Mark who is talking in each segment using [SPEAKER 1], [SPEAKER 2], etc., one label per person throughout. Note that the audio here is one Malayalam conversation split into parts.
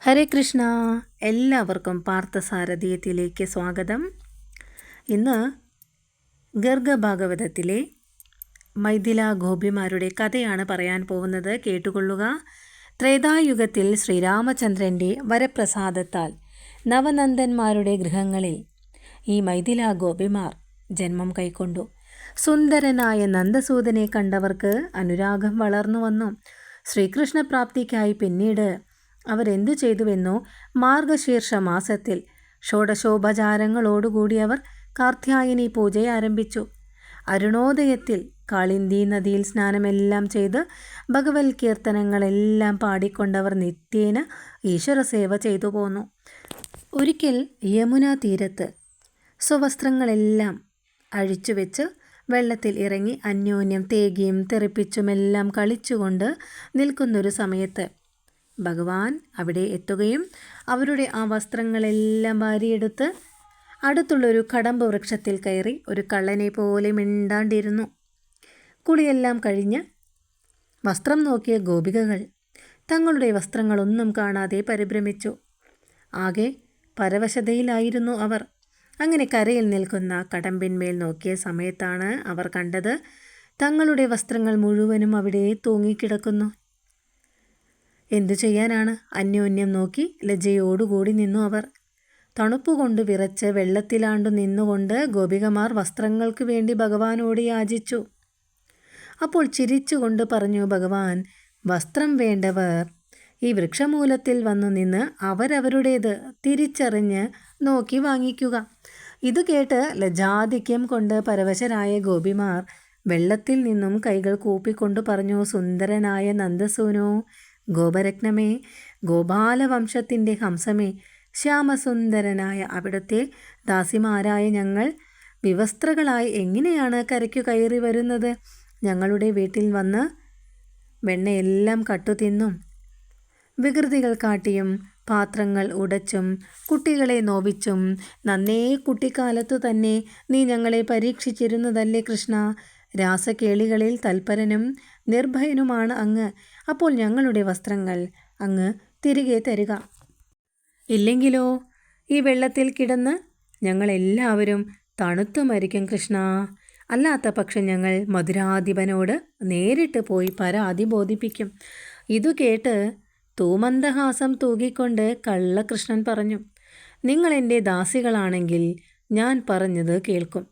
[SPEAKER 1] ഹരേ കൃഷ്ണ. എല്ലാവർക്കും പാർത്ഥസാരഥീയത്തിലേക്ക് സ്വാഗതം. ഇന്ന് ഗർഗഭാഗവതത്തിലെ മൈഥില ഗോപിമാരുടെ കഥയാണ് പറയാൻ പോകുന്നത്. കേട്ടുകൊള്ളുക. ത്രേതായുഗത്തിൽ ശ്രീരാമചന്ദ്രന്റെ വരപ്രസാദത്താൽ നവനന്ദന്മാരുടെ ഗൃഹങ്ങളിൽ ഈ മൈഥില ഗോപിമാർ ജന്മം കൈക്കൊണ്ടു. സുന്ദരനായ നന്ദസൂദനെ കണ്ടവർക്ക് അനുരാഗം വളർന്നു വന്നു. ശ്രീകൃഷ്ണപ്രാപ്തിക്കായി പിന്നീട് അവരെന്തു ചെയ്തുവെന്നോ മാർഗശീർഷ മാസത്തിൽ ഷോഡശോപചാരങ്ങളോടുകൂടി അവർ കാർത്യായനി പൂജ ആരംഭിച്ചു. അരുണോദയത്തിൽ കാളിന്തി നദിയിൽ സ്നാനമെല്ലാം ചെയ്ത് ഭഗവത് കീർത്തനങ്ങളെല്ലാം പാടിക്കൊണ്ടവർ നിത്യേന ഈശ്വര സേവ ചെയ്തു പോന്നു. ഒരിക്കൽ യമുന തീരത്ത് സ്വവസ്ത്രങ്ങളെല്ലാം അഴിച്ചു വെച്ച് വെള്ളത്തിൽ ഇറങ്ങി അന്യോന്യം തേകിയും തെറിപ്പിച്ചുമെല്ലാം കളിച്ചുകൊണ്ട് നിൽക്കുന്നൊരു സമയത്ത് ഭഗവാൻ അവിടെ എത്തുകയും അവരുടെ ആ വസ്ത്രങ്ങളെല്ലാം വാരിയെടുത്ത് അടുത്തുള്ളൊരു കടമ്പ് വൃക്ഷത്തിൽ കയറി ഒരു കള്ളനെ പോലെ മിണ്ടാണ്ടിരുന്നു. കുളിയെല്ലാം കഴിഞ്ഞ് വസ്ത്രം നോക്കിയ ഗോപികകൾ തങ്ങളുടെ വസ്ത്രങ്ങളൊന്നും കാണാതെ പരിഭ്രമിച്ചു. ആകെ പരവശതയിലായിരുന്നു അവർ. അങ്ങനെ കരയിൽ നിൽക്കുന്ന കടമ്പിന്മേൽ നോക്കിയ സമയത്താണ് അവർ കണ്ടത് തങ്ങളുടെ വസ്ത്രങ്ങൾ മുഴുവനും അവിടെ തൂങ്ങിക്കിടക്കുന്നു. എന്തു ചെയ്യാനാണ്? അന്യോന്യം നോക്കി ലജ്ജയോടുകൂടി നിന്നു അവർ. തണുപ്പുകൊണ്ട് വിറച്ച് വെള്ളത്തിലാണ്ടു നിന്നുകൊണ്ട് ഗോപികമാർ വസ്ത്രങ്ങൾക്ക് വേണ്ടി ഭഗവാനോട് യാചിച്ചു. അപ്പോൾ ചിരിച്ചുകൊണ്ട് പറഞ്ഞു ഭഗവാൻ വസ്ത്രം വേണ്ടവർ ഈ വൃക്ഷമൂലത്തിൽ വന്നു നിന്ന് അവരവരുടേത് തിരിച്ചറിഞ്ഞ് നോക്കി വാങ്ങിക്കുക. ഇത് കേട്ട് ലജാധിക്യം കൊണ്ട് പരവശരായ ഗോപിമാർ വെള്ളത്തിൽ നിന്നും കൈകൾ കൂപ്പിക്കൊണ്ട് പറഞ്ഞു സുന്ദരനായ നന്ദസൂനോ ഗോപരത്നമേ ഗോപാലവംശത്തിന്റെ ഹംസമേ ശ്യാമസുന്ദരനായ അവിടുത്തെ ദാസിമാരായ ഞങ്ങൾ വിവസ്ത്രകളായി എങ്ങനെയാണ് കരയ്ക്കു കയറി വരുന്നത്? ഞങ്ങളുടെ വീട്ടിൽ വന്ന് വെണ്ണയെല്ലാം കട്ടുതിന്നും വികൃതികൾ കാട്ടിയും പാത്രങ്ങൾ ഉടച്ചും കുട്ടികളെ നോവിച്ചും നന്നേ കുട്ടിക്കാലത്തു തന്നെ നീ ഞങ്ങളെ പരീക്ഷിച്ചിരുന്നതല്ലേ കൃഷ്ണ? രാസകേളികളിൽ തൽപരനും നിർഭയനുമാണ് അങ്ങ്. അപ്പോൾ ഞങ്ങളുടെ വസ്ത്രങ്ങൾ അങ്ങ് തിരികെ തരിക. ഇല്ലെങ്കിലോ? ഈ വെള്ളത്തിൽ കിടന്ന് ഞങ്ങളെല്ലാവരും തണുത്തു മരിക്കും കൃഷ്ണ. അല്ലാത്ത പക്ഷം ഞങ്ങൾ മധുരാധിപനോട് നേരിട്ട് പോയി പരാതി ബോധിപ്പിക്കും. ഇതു കേട്ട് തൂമന്ദഹാസം തൂകിക്കൊണ്ട് കള്ളകൃഷ്ണൻ പറഞ്ഞു നിങ്ങൾ എന്റെ ദാസികളാണെങ്കിൽ ഞാൻ പറഞ്ഞത് കേൾക്കും.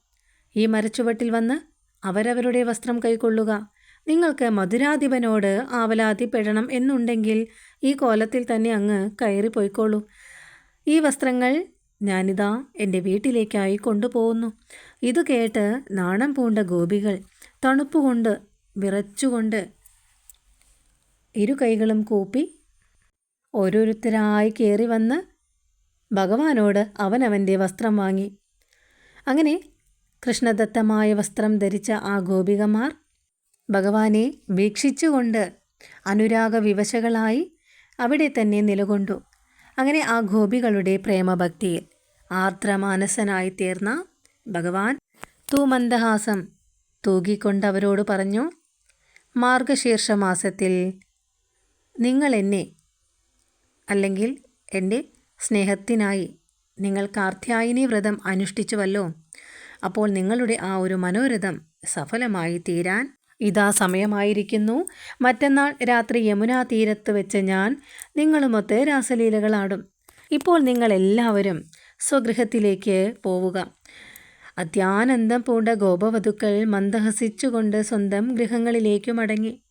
[SPEAKER 1] ഈ മരച്ചുവട്ടിൽ വന്ന് അവരവരുടെ വസ്ത്രം കൈക്കൊള്ളുക. നിങ്ങൾക്ക് മധുരാധിപനോട് ആവലാതിപ്പെടണം എന്നുണ്ടെങ്കിൽ ഈ കോലത്തിൽ തന്നെ അങ്ങ് കയറി പോയിക്കോളൂ. ഈ വസ്ത്രങ്ങൾ ഞാനിതാ എന്റെ വീട്ടിലേക്കായി കൊണ്ടുപോകുന്നു. ഇത് കേട്ട് നാണം പൂണ്ട ഗോപികൾ തണുപ്പുകൊണ്ട് വിറച്ചുകൊണ്ട് ഇരു കൈകളും കൂപ്പി ഓരോരുത്തരായി കയറി വന്ന് ഭഗവാനോട് അവനവന്റെ വസ്ത്രം വാങ്ങി. അങ്ങനെ കൃഷ്ണദത്തമായ വസ്ത്രം ധരിച്ച ആ ഗോപികമാർ ഭഗവാനെ വീക്ഷിച്ചുകൊണ്ട് അനുരാഗ വിവശകളായി അവിടെ തന്നെ നിലകൊണ്ടു. അങ്ങനെ ആ ഗോപികളുടെ പ്രേമഭക്തിയിൽ ആർദ്രമാനസനായി തീർന്ന ഭഗവാൻ തൂമന്ദഹാസം തൂകിക്കൊണ്ടവരോട് പറഞ്ഞു മാർഗശീർഷ മാസത്തിൽ നിങ്ങൾ എന്നെ അല്ലെങ്കിൽ എന്റെ സ്നേഹത്തിനായി നിങ്ങൾ കാർത്യായനി വ്രതം അനുഷ്ഠിച്ചുവല്ലോ. അപ്പോൾ നിങ്ങളുടെ ആ ഒരു മനോരഥം സഫലമായി തീരാൻ ഇതാ സമയമായിരിക്കുന്നു. മറ്റന്നാൾ രാത്രി യമുനാ തീരത്ത് വെച്ച് ഞാൻ നിങ്ങളുമൊത്ത് രാസലീലകളാടും. ഇപ്പോൾ നിങ്ങളെല്ലാവരും സ്വഗൃഹത്തിലേക്ക് പോവുക. അത്യാനന്ദം പൂണ്ട ഗോപവധുക്കൾ മന്ദഹസിച്ചുകൊണ്ട് സ്വന്തം ഗൃഹങ്ങളിലേക്കു മടങ്ങി.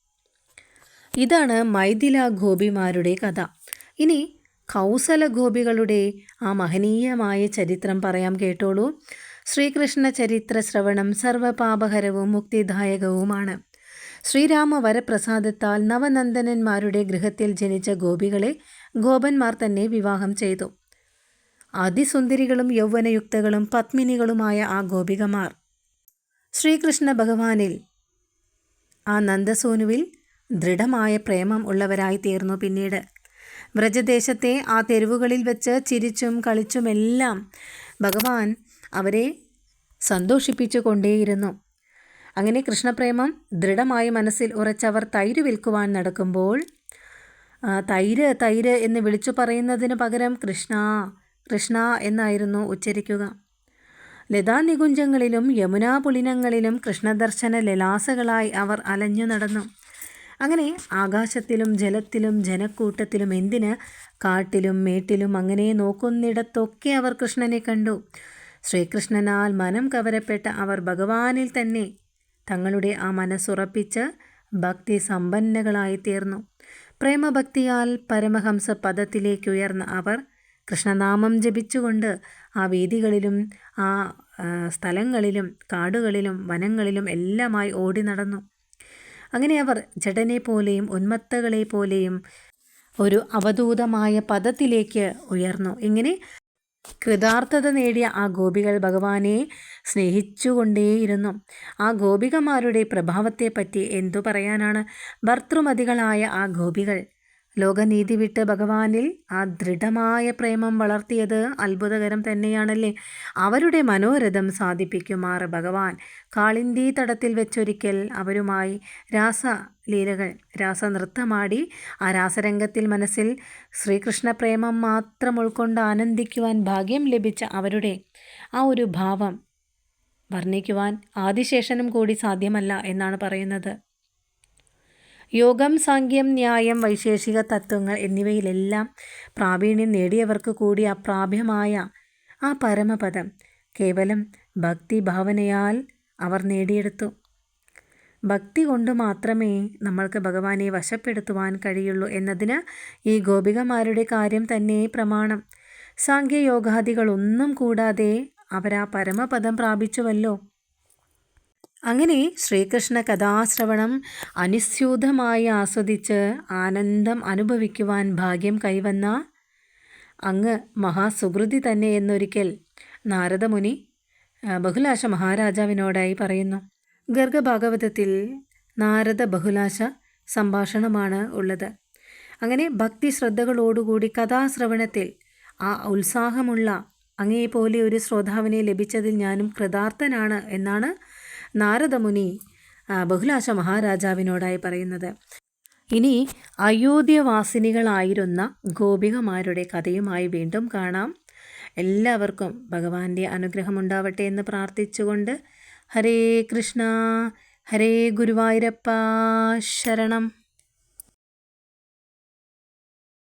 [SPEAKER 1] ഇതാണ് മൈഥില ഗോപിമാരുടെ കഥ. ഇനി കൗസല ഗോപികളുടെ ആ മഹനീയമായ ചരിത്രം പറയാം കേട്ടോളൂ. ശ്രീകൃഷ്ണ ചരിത്ര ശ്രവണം സർവപാപഹരവും മുക്തിദായകവുമാണ്. ശ്രീരാമ വരപ്രസാദത്താൽ നവനന്ദനന്മാരുടെ ഗൃഹത്തിൽ ജനിച്ച ഗോപികളെ ഗോപന്മാർ തന്നെ വിവാഹം ചെയ്തു. അതിസുന്ദരികളും യൗവനയുക്തകളും പത്മിനികളുമായ ആ ഗോപികമാർ. ശ്രീകൃഷ്ണ ഭഗവാനിൽ ആ നന്ദസോനുവിൽ ദൃഢമായ പ്രേമം ഉള്ളവരായി തീർന്നു പിന്നീട്. വ്രജദേശത്തെ ആ തെരുവുകളിൽ വെച്ച് ചിരിച്ചും കളിച്ചുമെല്ലാം ഭഗവാൻ അവരെ സന്തോഷിപ്പിച്ചു കൊണ്ടേയിരുന്നു അങ്ങനെ കൃഷ്ണപ്രേമം ദൃഢമായി മനസ്സിൽ ഉറച്ചവർ തൈര് വിൽക്കുവാൻ നടക്കുമ്പോൾ തൈര് തൈര് എന്ന് വിളിച്ചു പറയുന്നതിന് പകരം കൃഷ്ണ കൃഷ്ണ എന്നായിരുന്നു ഉച്ചരിക്കുക. ലതാനികുഞ്ചങ്ങളിലും യമുനാ പുളിനങ്ങളിലും കൃഷ്ണദർശന ലലാസകളായി അവർ അലഞ്ഞു നടന്നു. അങ്ങനെ ആകാശത്തിലും ജലത്തിലും ജനക്കൂട്ടത്തിലും എന്തിന് കാട്ടിലും മേട്ടിലും അങ്ങനെ നോക്കുന്നിടത്തൊക്കെ അവർ കൃഷ്ണനെ കണ്ടു. ശ്രീകൃഷ്ണനാൽ മനം കവരപ്പെട്ട അവർ ഭഗവാനിൽ തന്നെ തങ്ങളുടെ ആ മനസ്സുറപ്പിച്ച് ഭക്തി സമ്പന്നകളായി തീർന്നു. പ്രേമഭക്തിയാൽ പരമഹംസ പദത്തിലേക്ക് ഉയർന്ന അവർ കൃഷ്ണനാമം ജപിച്ചുകൊണ്ട് ആ വീതികളിലും ആ സ്ഥലങ്ങളിലും കാടുകളിലും വനങ്ങളിലും എല്ലാമായി ഓടി നടന്നു. അങ്ങനെ അവർ ജടനെ പോലെയും ഉന്മത്തകളെ പോലെയും ഒരു അവധൂതമായ പദത്തിലേക്ക് ഉയർന്നു. ഇങ്ങനെ കൃതാർത്ഥത നേടിയ ആ ഗോപികൾ ഭഗവാനെ സ്നേഹിച്ചുകൊണ്ടേയിരുന്നു. ആ ഗോപികമാരുടെ പ്രഭാവത്തെപ്പറ്റി എന്തു പറയാനാണ്? ഭർത്തൃമതികളായ ആ ഗോപികൾ ലോകനീതി വിട്ട് ഭഗവാനിൽ ആ ദൃഢമായ പ്രേമം വളർത്തിയത് അത്ഭുതകരം തന്നെയാണല്ലേ? അവരുടെ മനോരഥം സാധിപ്പിക്കുമാർ ഭഗവാൻ. കാളിന്തി തടത്തിൽ വെച്ചൊരിക്കൽ അവരുമായി രാസലീലകൾ രാസനൃത്തമാടി ആ രാസരംഗത്തിൽ മനസ്സിൽ ശ്രീകൃഷ്ണ പ്രേമം മാത്രം ഉൾക്കൊണ്ട് ആനന്ദിക്കുവാൻ ഭാഗ്യം ലഭിച്ച അവരുടെ ആ ഒരു ഭാവം വർണിക്കുവാൻ ആദിശേഷനും കൂടി സാധ്യമല്ല എന്നാണ് പറയുന്നത്. യോഗം സാങ്ക്യം ന്യായം വൈശേഷിക തത്വങ്ങൾ എന്നിവയിലെല്ലാം പ്രാവീണ്യം നേടിയവർക്ക് കൂടി അപ്രാപ്യമായ ആ പരമപദം കേവലം ഭക്തിഭാവനയാൽ അവർ നേടിയെടുത്തു. ഭക്തി കൊണ്ട് മാത്രമേ നമ്മൾക്ക് ഭഗവാനെ വശപ്പെടുത്തുവാൻ കഴിയുള്ളൂ എന്നതിന് ഈ ഗോപികമാരുടെ കാര്യം തന്നെ പ്രമാണം. സാഖ്യയോഗാദികളൊന്നും കൂടാതെ അവരാ പരമപദം പ്രാപിച്ചുവല്ലോ. അങ്ങനെ ശ്രീകൃഷ്ണ കഥാശ്രവണം അനുസ്യൂതമായി ആസ്വദിച്ച് ആനന്ദം അനുഭവിക്കുവാൻ ഭാഗ്യം കൈവന്ന അങ്ങ് മഹാസുഹൃതി തന്നെ എന്നൊരിക്കൽ നാരദമുനി ബഹുലാശ മഹാരാജാവിനോടായി പറയുന്നു. ഗർഗഭാഗവതത്തിൽ നാരദ ബഹുലാശ സംഭാഷണമാണ് ഉള്ളത്. അങ്ങനെ ഭക്തി ശ്രദ്ധകളോടുകൂടി കഥാശ്രവണത്തിൽ ആ ഉത്സാഹമുള്ള അങ്ങേപോലെ ഒരു ശ്രോതാവിനെ ലഭിച്ചതിൽ ഞാനും കൃതാർത്ഥനാണ് എന്നാണ് നാരദമുനി ബഹുലാശ മഹാരാജാവിനോടായി പറയുന്നത്. ഇനി അയോധ്യവാസിനികളായിരുന്ന ഗോപികമാരുടെ കഥയുമായി വീണ്ടും കാണാം. എല്ലാവർക്കും ഭഗവാന്റെ അനുഗ്രഹമുണ്ടാവട്ടെ എന്ന് പ്രാർത്ഥിച്ചുകൊണ്ട് ഹരേ കൃഷ്ണ ഹരേ ഗുരുവായൂരപ്പ ശരണം.